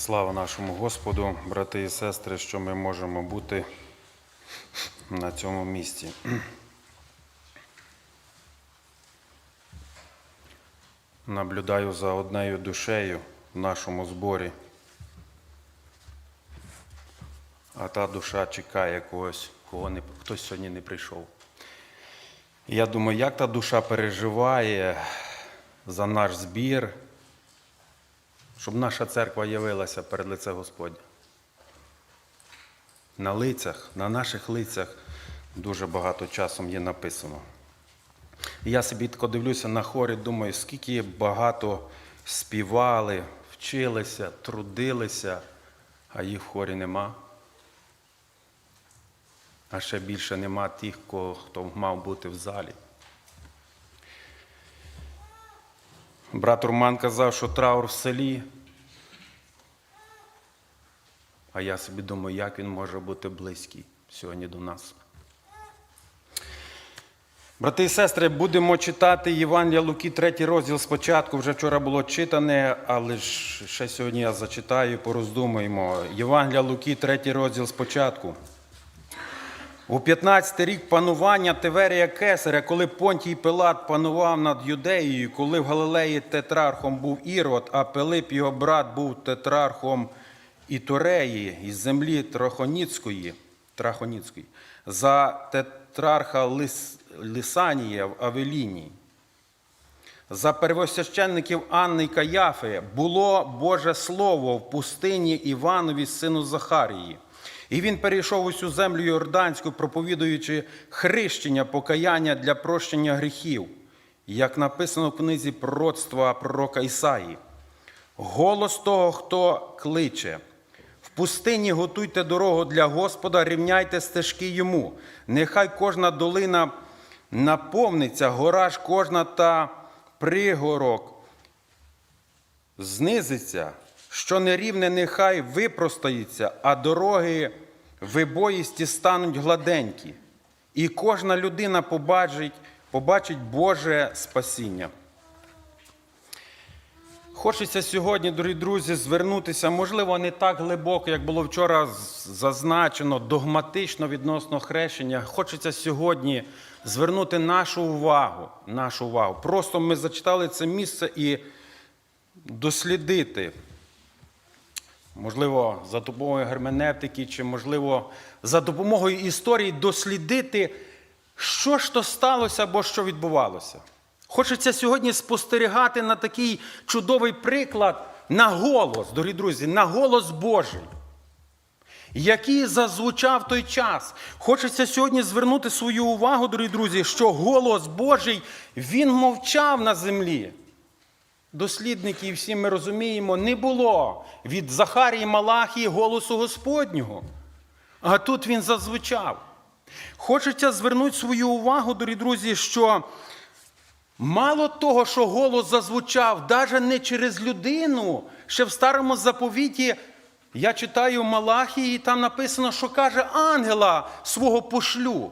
Слава нашому Господу, брати і сестри, що ми можемо бути на цьому місці. Наблюдаю за однею душею в нашому зборі. А та душа чекає когось, кого не, хтось сьогодні не прийшов. Я думаю, як та душа переживає за наш збір, щоб наша церква явилася перед лице Господня. На лицях, на наших лицях дуже багато часом є написано. Я собі тако дивлюся на хорі, думаю, скільки багато співали, вчилися, трудилися, а їх в хорі нема. А ще більше нема тих, хто мав бути в залі. Брат Роман казав, що траур в селі. А я собі думаю, як він може бути близький сьогодні до нас. Брати і сестри, будемо читати Євангелія Луки, третій розділ спочатку. Вже вчора було читане, але ж ще сьогодні я зачитаю, пороздумуємо. Євангелія Луки, третій розділ спочатку. У 15 рік панування Тиверія Кесаря, коли Понтій Пилат панував над Юдеєю, коли в Галилеї тетрархом був Ірод, а Пилип, його брат, був тетрархом Ітуреї із землі Трахоніцької, Трахоніцької, за тетрарха Лис, Лисанія в Авеліні. За первосвященників Анни й Каяфи було Боже Слово в пустині Іванові, сину Захарії. І він перейшов усю землю Йорданську, проповідуючи хрещення, покаяння для прощення гріхів, як написано в книзі пророцтва пророка Ісаї. Голос того, хто кличе. Пустині готуйте дорогу для Господа, рівняйте стежки йому. Нехай кожна долина наповниться, гора ж кожна та пригорок знизиться, що нерівне нехай випростається, а дороги вибоїсті стануть гладенькі. І кожна людина побачить, побачить Боже спасіння. Хочеться сьогодні, дорогі друзі, звернутися, можливо, не так глибоко, як було вчора зазначено, догматично відносно хрещення. Хочеться сьогодні звернути нашу увагу. Нашу увагу. Просто ми зачитали це місце і дослідити. Можливо, за допомогою герменевтики, чи, можливо, за допомогою історії дослідити, що ж то сталося або що відбувалося. Хочеться сьогодні спостерігати на такий чудовий приклад на голос, дорогі друзі, на голос Божий, який зазвучав той час. Хочеться сьогодні звернути свою увагу, дорогі друзі, що голос Божий він мовчав на землі. Дослідники, і всі ми розуміємо, не було від Захарії Малахії голосу Господнього. А тут він зазвучав. Хочеться звернути свою увагу, дорогі друзі, що мало того, що голос зазвучав, навіть не через людину, ще в старому заповіті. Я читаю Малахії, і там написано, що каже ангела свого пошлю.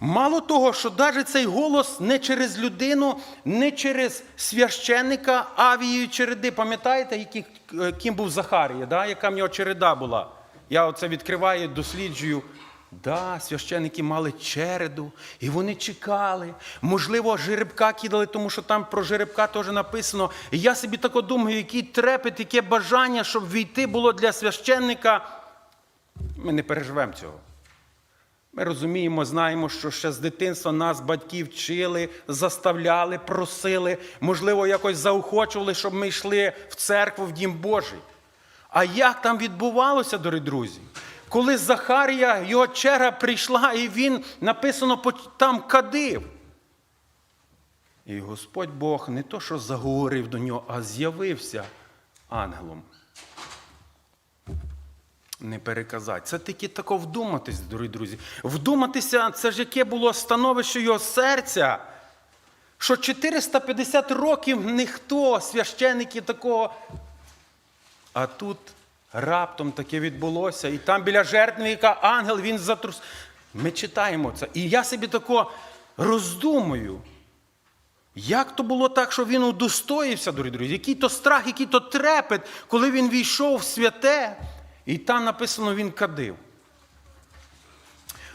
Мало того, що навіть цей голос не через людину, не через священника Авією череди. Пам'ятаєте, е, ким був Захарія, да? яка в нього череда була? Я оце відкриваю, досліджую. Да, священники мали череду, і вони чекали. Можливо, жеребка кидали, тому що там про жеребка теж написано. І я собі тако думаю, який трепет, яке бажання, щоб війти було для священника. Ми не переживемо цього. Ми розуміємо, знаємо, що ще з дитинства нас батьки вчили, заставляли, просили, можливо, якось заохочували, щоб ми йшли в церкву, в Дім Божий. А як там відбувалося, дорогі друзі? Коли Захарія, його черга прийшла, і він написано там кадив. І Господь Бог не то, що заговорив до нього, а з'явився ангелом не переказати. Це тільки тако вдуматись, дорогі друзі. Вдуматися, це ж яке було становище його серця, що 450 років ніхто, священники такого. А тут раптом таке відбулося, і там біля жертвника ангел він затрус. Ми читаємо це. І я собі тако роздумую. Як то було так, що він удостоївся, дорогі друзі? Який то страх, який то трепет, коли він війшов в святе, і там написано, він кадив.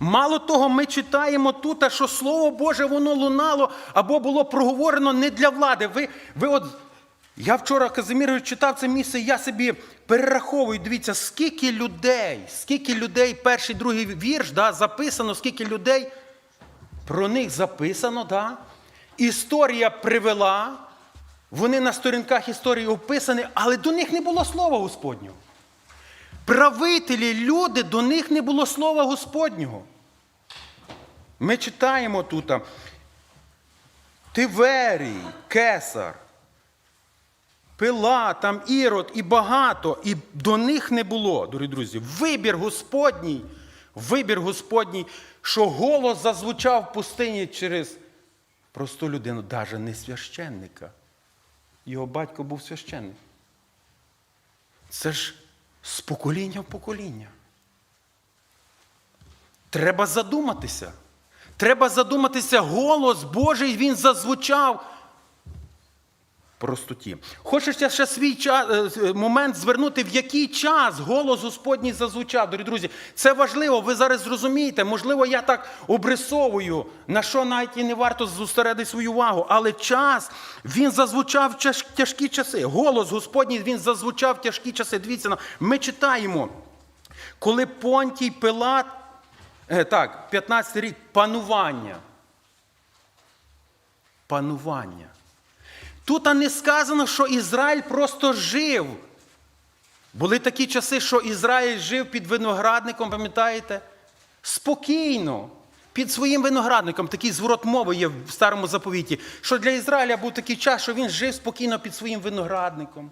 Мало того, ми читаємо тут, що Слово Боже, воно лунало або було проговорено не для влади. Ви, ви от, я вчора Казимірович читав це місце, я собі перераховую, дивіться, скільки людей, скільки людей, перший, другий вірш, да, записано, скільки людей, про них записано, да? історія привела, вони на сторінках історії описані, але до них не було слова Господнього. Правителі, люди, до них не було слова Господнього. Ми читаємо тут Тиверій, Кесар, Пила, там Ірод і багато, і до них не було, дорогі друзі. Вибір Господній, вибір Господній, що голос зазвучав в пустині через просту людину, навіть не священника. Його батько був священник. Це ж з покоління в покоління. Треба задуматися. Треба задуматися, голос Божий він зазвучав простоті. Хочеться ще свій час, е, момент звернути, в який час голос Господній зазвучав. Дорогі друзі, це важливо, ви зараз зрозумієте. Можливо, я так обрисовую, на що навіть і не варто зосередити свою увагу. Але час він зазвучав в тяжкі часи. Голос Господній він зазвучав в тяжкі часи. Дивіться, ну, ми читаємо, коли Понтій Пилат, е, так, 15 рік, панування. Панування. Тут не сказано, що Ізраїль просто жив. Були такі часи, що Ізраїль жив під виноградником, пам'ятаєте? Спокійно. Під своїм виноградником, такий зворот мови є в старому заповіті, що для Ізраїля був такий час, що він жив спокійно під своїм виноградником.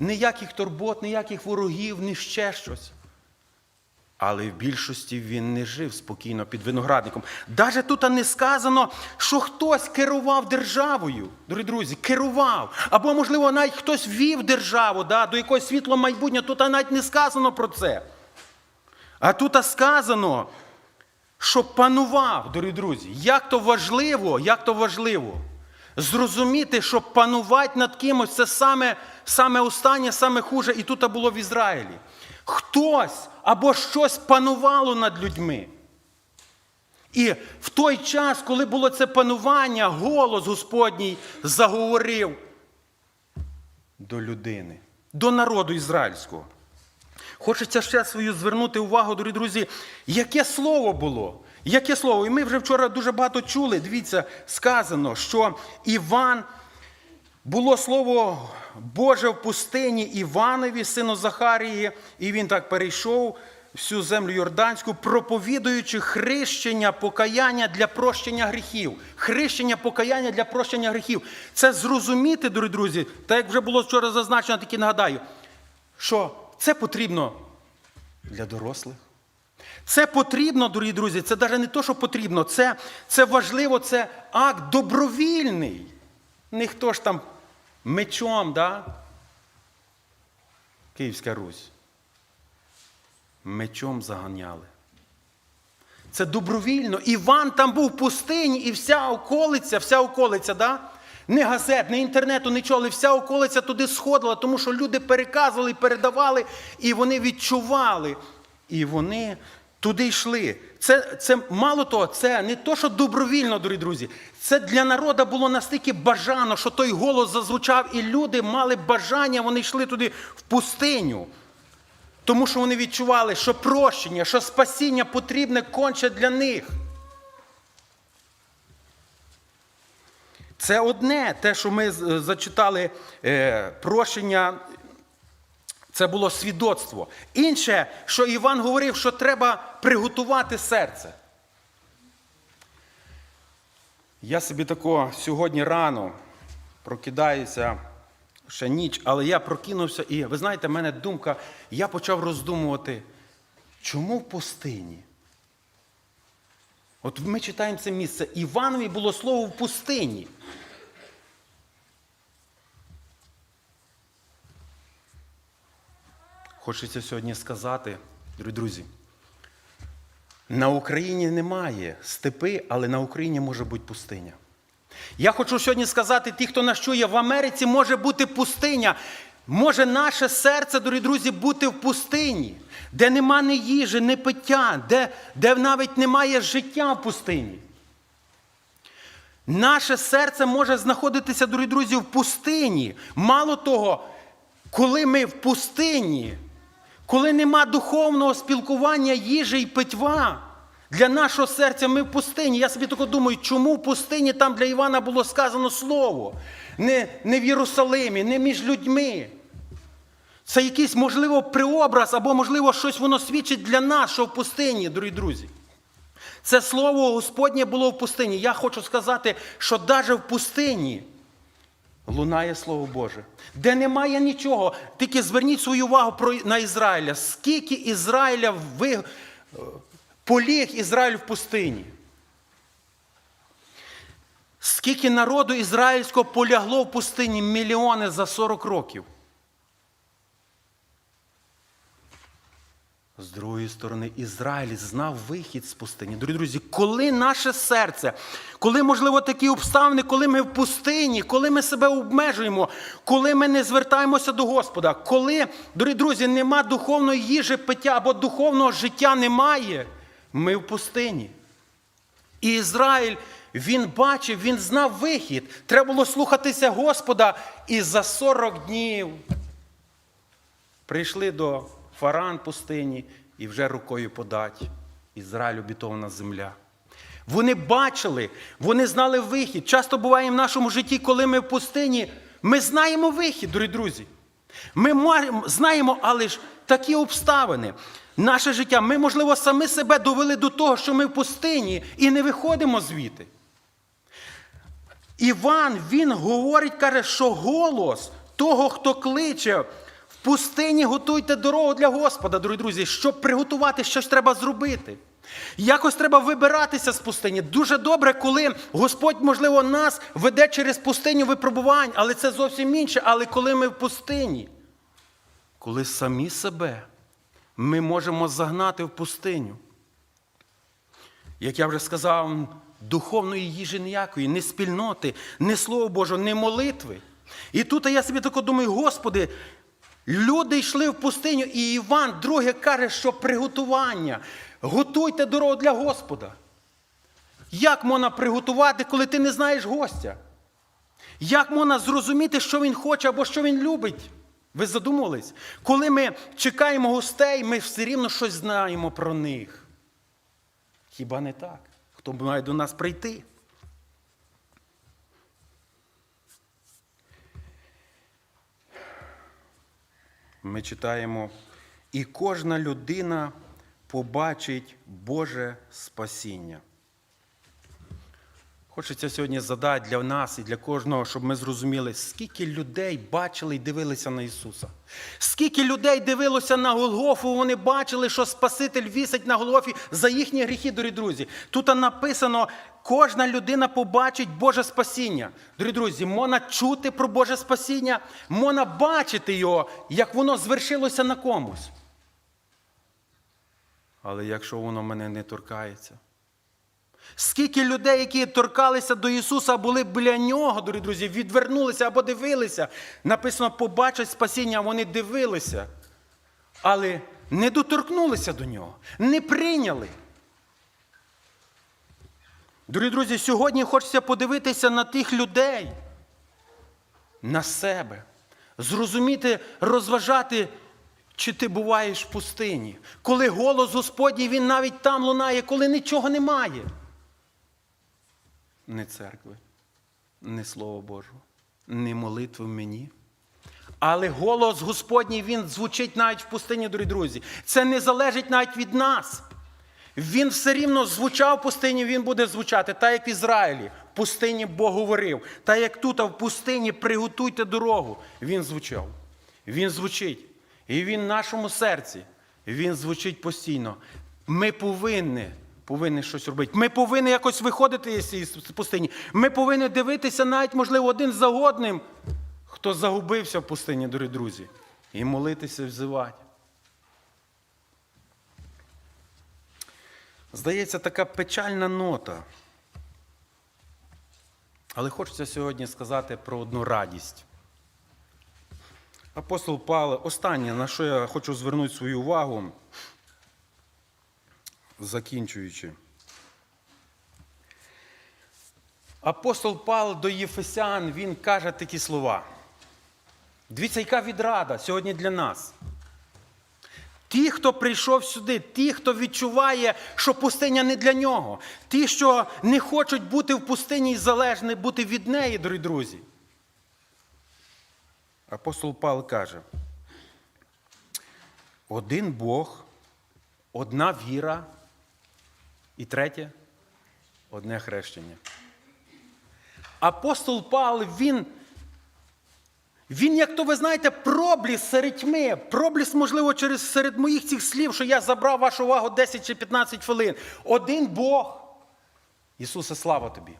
Ніяких турбот, ніяких ворогів, ні ще щось. Але в більшості він не жив спокійно під виноградником. Даже тут не сказано, що хтось керував державою, дорогі друзі, керував. Або, можливо, навіть хтось вів державу да, до якогось світлого майбутнього. Тут навіть не сказано про це. А тут сказано, що панував, дорогі друзі. Як то важливо, як то важливо. Зрозуміти, що панувати над кимось це саме, саме останнє, саме хуже, і тут було в Ізраїлі. Хтось або щось панувало над людьми. І в той час, коли було це панування, голос Господній заговорив до людини, до народу ізраїльського. Хочеться ще свою звернути увагу, дорогі друзі, яке слово було? Яке слово? І ми вже вчора дуже багато чули. Дивіться, сказано, що Іван було слово Боже в пустині Іванові, сину Захарії, і він так перейшов всю землю Йорданську, проповідуючи хрещення, покаяння для прощення гріхів. Хрещення, покаяння для прощення гріхів. Це зрозуміти, дорогі друзі, так як вже було вчора зазначено, таки нагадаю, що це потрібно для дорослих. Це потрібно, дорогі друзі, це навіть не то, що потрібно, це, це важливо, це акт добровільний. Ніхто ж там мечом, да? Київська Русь. Мечом заганяли. Це добровільно. Іван там був в пустині, і вся околиця, вся околиця, да? не газет, не інтернету, нічого, але вся околиця туди сходила, тому що люди переказували, передавали, і вони відчували. І вони туди йшли. Це, це мало того, це не то, що добровільно, дорогі друзі. Це для народу було настільки бажано, що той голос зазвучав, і люди мали бажання, вони йшли туди в пустиню. Тому що вони відчували, що прощення, що спасіння потрібне конче для них. Це одне, те, що ми зачитали е, прощення, це було свідоцтво. Інше, що Іван говорив, що треба приготувати серце. Я собі тако сьогодні рано прокидаюся ще ніч, але я прокинувся, і ви знаєте, в мене думка, я почав роздумувати, чому в пустині? От ми читаємо це місце. Іванові було слово в пустині. Хочеться сьогодні сказати, друзі, на Україні немає степи, але на Україні може бути пустиня. Я хочу сьогодні сказати, ті, хто нас чує, в Америці може бути пустиня. Може наше серце, дорогі друзі, бути в пустині, де нема ні їжі, ні пиття, де, де навіть немає життя в пустині. Наше серце може знаходитися, дорогі друзі, в пустині. Мало того, коли ми в пустині, коли нема духовного спілкування їжі і питва, для нашого серця ми в пустині. Я собі тільки думаю, чому в пустині там для Івана було сказано слово? Не, не в Єрусалимі, не між людьми. Це якийсь, можливо, преобраз, або, можливо, щось воно свідчить для нас, що в пустині, дорогі друзі. Це слово Господнє було в пустині. Я хочу сказати, що навіть в пустині лунає Слово Боже, де немає нічого. Тільки зверніть свою увагу на Ізраїля. Скільки Ізраїля ви, е, поліг Ізраїль в пустині? Скільки народу ізраїльського полягло в пустині? Мільйони за 40 років. З другої сторони, Ізраїль знав вихід з пустині. Дорогі друзі, коли наше серце, коли, можливо, такі обставини, коли ми в пустині, коли ми себе обмежуємо, коли ми не звертаємося до Господа, коли, дорогі друзі, нема духовної їжі пиття або духовного життя немає, ми в пустині. І Ізраїль, він бачив, він знав вихід. Треба було слухатися Господа. І за 40 днів прийшли до Фаран пустині і вже рукою подать. Ізраїль обітована земля. Вони бачили, вони знали вихід. Часто буває в нашому житті, коли ми в пустині, ми знаємо вихід, дорогі друзі. Ми знаємо, але ж такі обставини. Наше життя, ми, можливо, самі себе довели до того, що ми в пустині і не виходимо звідти. Іван, він говорить, каже, що голос того, хто кличе, в пустині готуйте дорогу для Господа, дорогі друзі, щоб приготувати щось треба зробити. Якось треба вибиратися з пустині. Дуже добре, коли Господь, можливо, нас веде через пустиню випробувань, але це зовсім інше. Але коли ми в пустині, коли самі себе ми можемо загнати в пустиню. Як я вже сказав, духовної їжі ніякої, ні спільноти, ні Слова Божого, ні молитви. І тут я собі тако думаю, Господи, люди йшли в пустиню, і Іван друге каже, що приготування. Готуйте дорогу для Господа. Як можна приготувати, коли ти не знаєш гостя? Як можна зрозуміти, що він хоче або що він любить? Ви задумались? Коли ми чекаємо гостей, ми все рівно щось знаємо про них. Хіба не так? Хто має до нас прийти? Ми читаємо, і кожна людина побачить Боже спасіння. Хочеться сьогодні задати для нас і для кожного, щоб ми зрозуміли, скільки людей бачили і дивилися на Ісуса. Скільки людей дивилося на Голгофу, вони бачили, що Спаситель вісить на Голгофі за їхні гріхи, дорогі друзі. Тут написано, кожна людина побачить Боже спасіння. Дорогі друзі, можна чути про Боже спасіння, можна бачити його, як воно звершилося на комусь. Але якщо воно мене не торкається, Скільки людей, які торкалися до Ісуса, були біля нього, дорогі друзі, відвернулися або дивилися. Написано, побачать спасіння, вони дивилися, але не доторкнулися до нього, не прийняли. Дорогі друзі, сьогодні хочеться подивитися на тих людей, на себе, зрозуміти, розважати, чи ти буваєш в пустині, коли голос Господній, він навіть там лунає, коли нічого немає не церкви, не Слова Божого, не молитви мені. Але голос Господній він звучить навіть в пустині, дорогі друзі. Це не залежить навіть від нас. Він все рівно звучав в пустині, він буде звучати, так як в Ізраїлі. В пустині Бог говорив. Та як тут, а в пустині приготуйте дорогу. Він звучав. Він звучить. І він в нашому серці. Він звучить постійно. Ми повинні повинні щось робити. Ми повинні якось виходити з пустині. Ми повинні дивитися навіть, можливо, один за одним, хто загубився в пустині, дорогі друзі, і молитися, взивати. Здається, така печальна нота. Але хочеться сьогодні сказати про одну радість. Апостол Павло, останнє, на що я хочу звернути свою увагу, закінчуючи. Апостол Павло до Єфесян, він каже такі слова. Дивіться, яка відрада сьогодні для нас. Ті, хто прийшов сюди, ті, хто відчуває, що пустиня не для нього, ті, що не хочуть бути в пустині і залежні бути від неї, дорогі друзі. Апостол Павло каже: один Бог, одна віра і третє одне хрещення. Апостол Павло, він він, як то ви знаєте, пробліс серед тьми, пробліс, можливо, через серед моїх цих слів, що я забрав вашу увагу 10 чи 15 хвилин. Один Бог. Ісусе, слава тобі.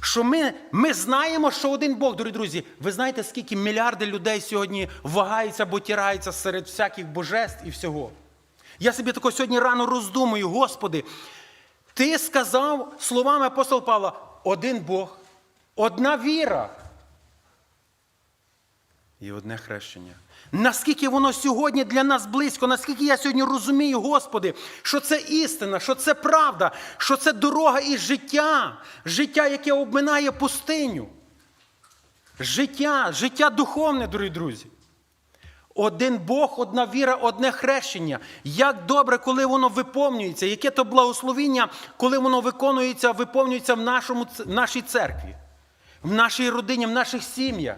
Що ми, ми знаємо, що один Бог, дорогі друзі, ви знаєте, скільки мільярди людей сьогодні вагаються або тираються серед всяких божеств і всього. Я собі тако сьогодні рано роздумую, Господи, Ти сказав словами апостола Павла, один Бог, одна віра і одне хрещення. Наскільки воно сьогодні для нас близько, наскільки я сьогодні розумію, Господи, що це істина, що це правда, що це дорога і життя, життя, яке обминає пустиню. Життя, життя духовне, дорогі друзі. Один Бог, одна віра, одне хрещення. Як добре, коли воно виповнюється, яке то благословіння, коли воно виконується, виповнюється в, нашому, в нашій церкві, в нашій родині, в наших сім'ях.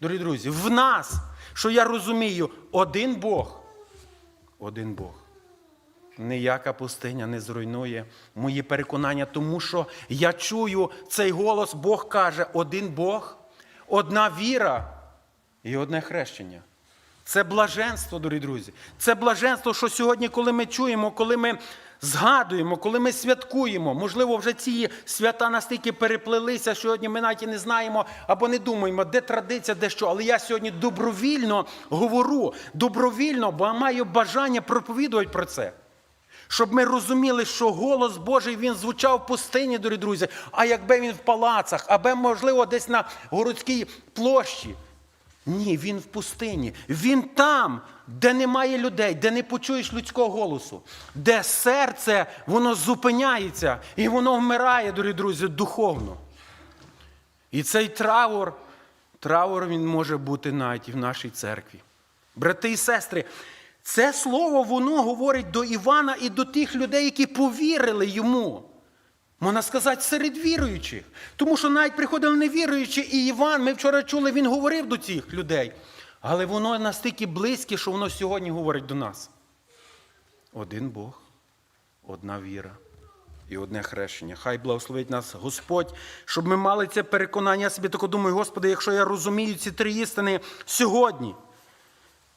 Дорогі друзі, в нас, що я розумію, один Бог, один Бог. Ніяка пустиня не зруйнує мої переконання, тому що я чую цей голос, Бог каже, один Бог, одна віра і одне хрещення. Це блаженство, дорогі друзі. Це блаженство, що сьогодні, коли ми чуємо, коли ми згадуємо, коли ми святкуємо, можливо, вже ці свята настільки переплелися, що сьогодні ми навіть і не знаємо або не думаємо, де традиція, де що. Але я сьогодні добровільно говорю, добровільно, бо маю бажання проповідувати про це. Щоб ми розуміли, що голос Божий він звучав в пустині, дорогі друзі, а якби він в палацах, або, можливо, десь на городській площі. Ні, він в пустині. Він там, де немає людей, де не почуєш людського голосу, де серце воно зупиняється і воно вмирає, дорогі друзі, духовно. І цей траур, траур він може бути навіть і в нашій церкві. Брати і сестри, це слово воно говорить до Івана і до тих людей, які повірили йому. Можна сказати, серед віруючих. Тому що навіть приходили невіруючі, і Іван, ми вчора чули, він говорив до цих людей. Але воно настільки близьке, що воно сьогодні говорить до нас. Один Бог, одна віра і одне хрещення. Хай благословить нас Господь, щоб ми мали це переконання. Я собі тако думаю, Господи, якщо я розумію ці три істини сьогодні.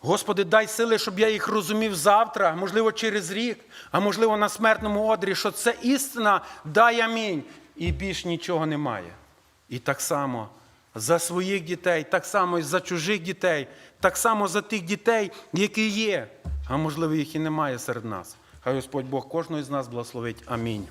Господи, дай сили, щоб я їх розумів завтра, можливо, через рік, а можливо, на смертному одрі, що це істина, дай амінь. І більш нічого немає. І так само за своїх дітей, так само і за чужих дітей, так само за тих дітей, які є, а можливо, їх і немає серед нас. Хай Господь Бог кожного з нас благословить. Амінь.